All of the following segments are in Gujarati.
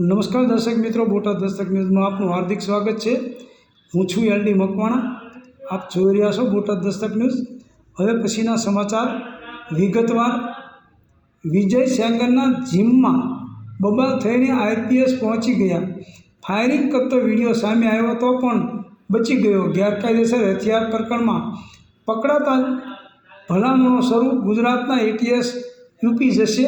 નમસ્કાર દર્શક મિત્રો, બોટાદ દસ્તક ન્યૂઝમાં આપનું હાર્દિક સ્વાગત છે. હું છું એલડી મકવાણા. આપ જોઈ રહ્યા છો બોટાદ દસ્તક ન્યૂઝ. હવે પછીના સમાચાર. વિગતવાર. વિજય સેંગરના જીમમાં બબાલ થઈને આઈપીએસ પહોંચી ગયા. ફાયરિંગ કરતો વીડિયો સામે આવ્યો તો પણ બચી ગયો. ગેરકાયદેસર હથિયાર પ્રકરણમાં પકડાતા ભલામણો શરૂ. ગુજરાતના એટીએસ યુપી જશે.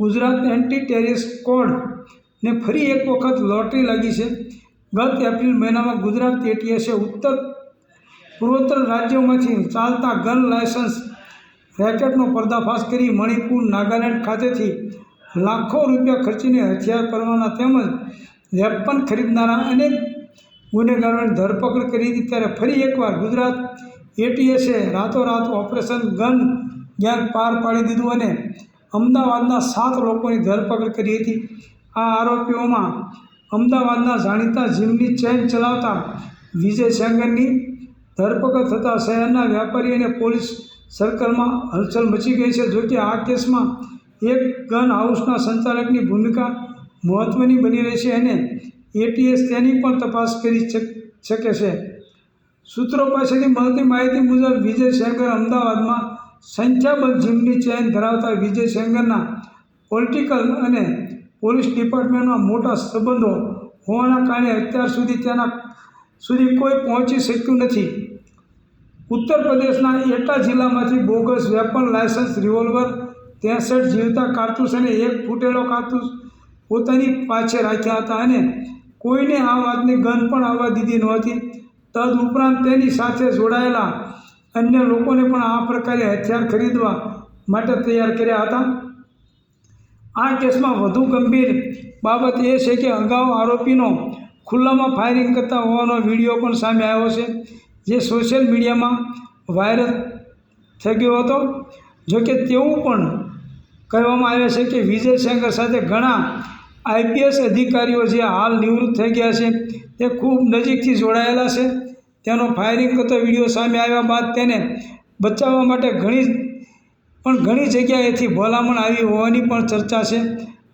ગુજરાત એન્ટી ટેરિસ કોડ ને ફરી એક વખત લોટરી લાગી છે. ગત એપ્રિલ મહિનામાં ગુજરાત એટીએસે ઉત્તર પૂર્વોત્તર રાજ્યોમાંથી ચાલતા ગન લાયસન્સ રેકેટનો પર્દાફાશ કરી મણિપુર નાગાલેન્ડ ખાતેથી લાખો રૂપિયા ખર્ચીને હથિયાર પરવાના તેમજ વેપન ખરીદનારા અનેક ગુનેગારોની ધરપકડ કરી હતી. ત્યારે ફરી એકવાર ગુજરાત એટીએસે રાતોરાત ઓપરેશન ગન ગેંગ પાર પાડી દીધું અને અમદાવાદના સાત લોકોની ધરપકડ કરી હતી. આ આરોપીઓમાં અમદાવાદના જાણીતા જીમની ચેન ચલાવતા વિજય સેંગરની ધરપકડ થતાં શહેરના વેપારી અને પોલીસ સર્કલમાં હલચલ મચી ગઈ છે. જોકે આ કેસમાં એક ગન હાઉસના સંચાલકની ભૂમિકા મહત્ત્વની બની રહી છે અને એટીએસ તેની પણ તપાસ કરી શક- છે. સૂત્રો પાસેથી મળતી માહિતી મુજબ વિજય સેંગર અમદાવાદમાં સંખ્યાબંધ જીમની ચેન ધરાવતા વિજય સેંગરના પોલિટિકલ અને પોલીસ ડિપાર્ટમેન્ટમાં મોટા સંબંધો હોવાના કારણે અત્યાર સુધી તેના સુધી કોઈ પહોંચી શક્યું નથી. ઉત્તર પ્રદેશના એટા જિલ્લામાંથી બોગસ વેપન લાયસન્સ રિવોલ્વર, ત્રેસઠ જીવતા કારતૂસ અને એક ફૂટેલો કારતૂસ પોતાની પાછે રાખ્યા હતા અને કોઈને આ વાતની ગંધ પણ આવવા દીધી નહોતી. તદ ઉપરાંત તેની સાથે જોડાયેલા અન્ય લોકોને પણ આ પ્રકારે હથિયાર ખરીદવા માટે તૈયાર કર્યા હતા. આ કેસમાં વધુ ગંભીર બાબત એ છે કે અગાઉ આરોપીનો ખુલ્લામાં ફાયરિંગ કરતા હોવાનો વીડિયો પણ સામે આવ્યો છે, જે સોશિયલ મીડિયામાં વાયરલ થઈ ગયો હતો. જોકે તેવું પણ કહેવામાં આવે છે કે વિજય શંકર સાથે ઘણા આઈપીએસ અધિકારીઓ જે હાલ નિવૃત્ત થઈ ગયા છે, તે ખૂબ નજીકથી જોડાયેલા છે. તેનો ફાયરિંગ કરતો વીડિયો સામે આવ્યા બાદ તેને બચાવવા માટે ઘણી પણ ઘણી જગ્યાએથી ભલામણ આવી હોવાની પણ ચર્ચા છે.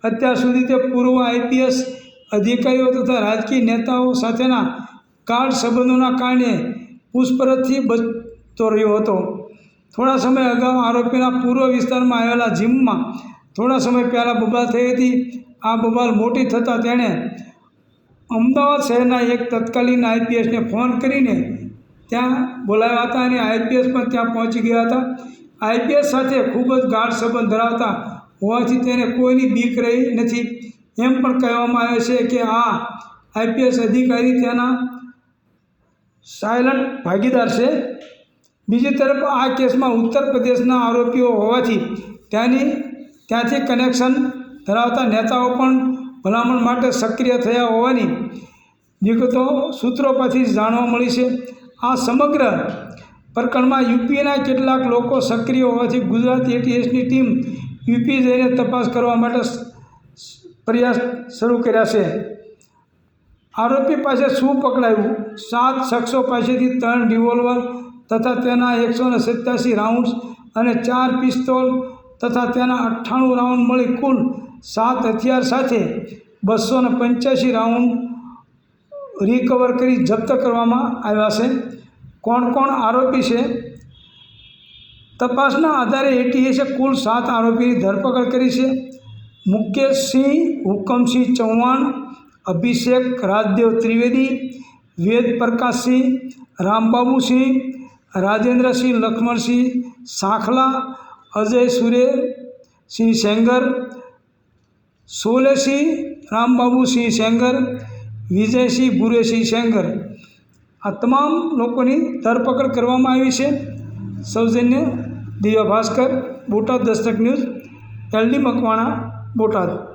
અત્યાર સુધી તે પૂર્વ આઈપીએસ અધિકારીઓ તથા રાજકીય નેતાઓ સાથેના કાળ સંબંધોના કારણે પૂછપરછથી બચતો રહ્યો હતો. થોડા સમય અગાઉ આરોપીના પૂર્વ વિસ્તારમાં આવેલા જીમમાં થોડા સમય પહેલાં બબાલ થઈ હતી. આ બબાલ મોટી થતાં તેણે અમદાવાદ શહેરના એક તત્કાલીન આઈપીએસને ફોન કરીને ત્યાં બોલાવ્યા હતા અને આઈપીએસ પણ ત્યાં પહોંચી ગયા હતા. આઈપીએસ સાથે ખૂબ જ ગાઢ સંબંધ ધરાવતા હોવાથી તેને કોઈની બીક રહી નથી. એમ પણ કહેવામાં આવે છે કે આ આઈપીએસ અધિકારી તેના સાયલન્ટ ભાગીદાર છે. બીજી તરફ આ કેસમાં ઉત્તર પ્રદેશના આરોપીઓ હોવાથી ત્યાંની ત્યાંથી કનેક્શન ધરાવતા નેતાઓ પણ ભલામણ માટે સક્રિય થયા હોવાની વિગતો સૂત્રો પાસેથી જાણવા મળી છે. આ સમગ્ર પ્રકરણમાં યુપીના કેટલાક લોકો સક્રિય હોવાથી ગુજરાત એટીએસની ટીમ યુપી જઈને તપાસ કરવા માટે પ્રયાસ શરૂ કર્યા છે. આરોપી પાસે શું પકડાયું? સાત શખ્સો પાસેથી ત્રણ રિવોલ્વર તથા તેના એકસો ને સત્યાસી રાઉન્ડ્સ અને ચાર પિસ્તોલ તથા તેના અઠ્ઠાણું રાઉન્ડ મળી કુલ સાત હથિયાર સાથે બસો ને પંચ્યાસી રાઉન્ડ રિકવર કરી જપ્ત કરવામાં આવ્યા છે. કોણ કોણ આરોપી છે? તપાસના આધારે એટીએસે કુલ સાત આરોપીની ધરપકડ કરી છે. મુકેશસિંહ, હુકમસિંહ ચૌહાણ, અભિષેક રાજદેવ ત્રિવેદી, વેદ પ્રકાશસિંહ, રામબાબુસિંહ, રાજેન્દ્રસિંહ લક્ષ્મણસિંહ સાંખલા, અજય સુરેસિંહ સેંગર, સોલેસિંહ, રામબાબુસિંહ સેંગર, વિજયસિંહ ભુરેસિંહ સેંગર. આ તમામ લોકોની ધરપકડ કરવામાં આવી છે. સૌજન્ય દિવ્ય ભાસ્કર, બોટાદ દસ્તક ન્યૂઝ, એલડી મકવાણા, બોટાદ.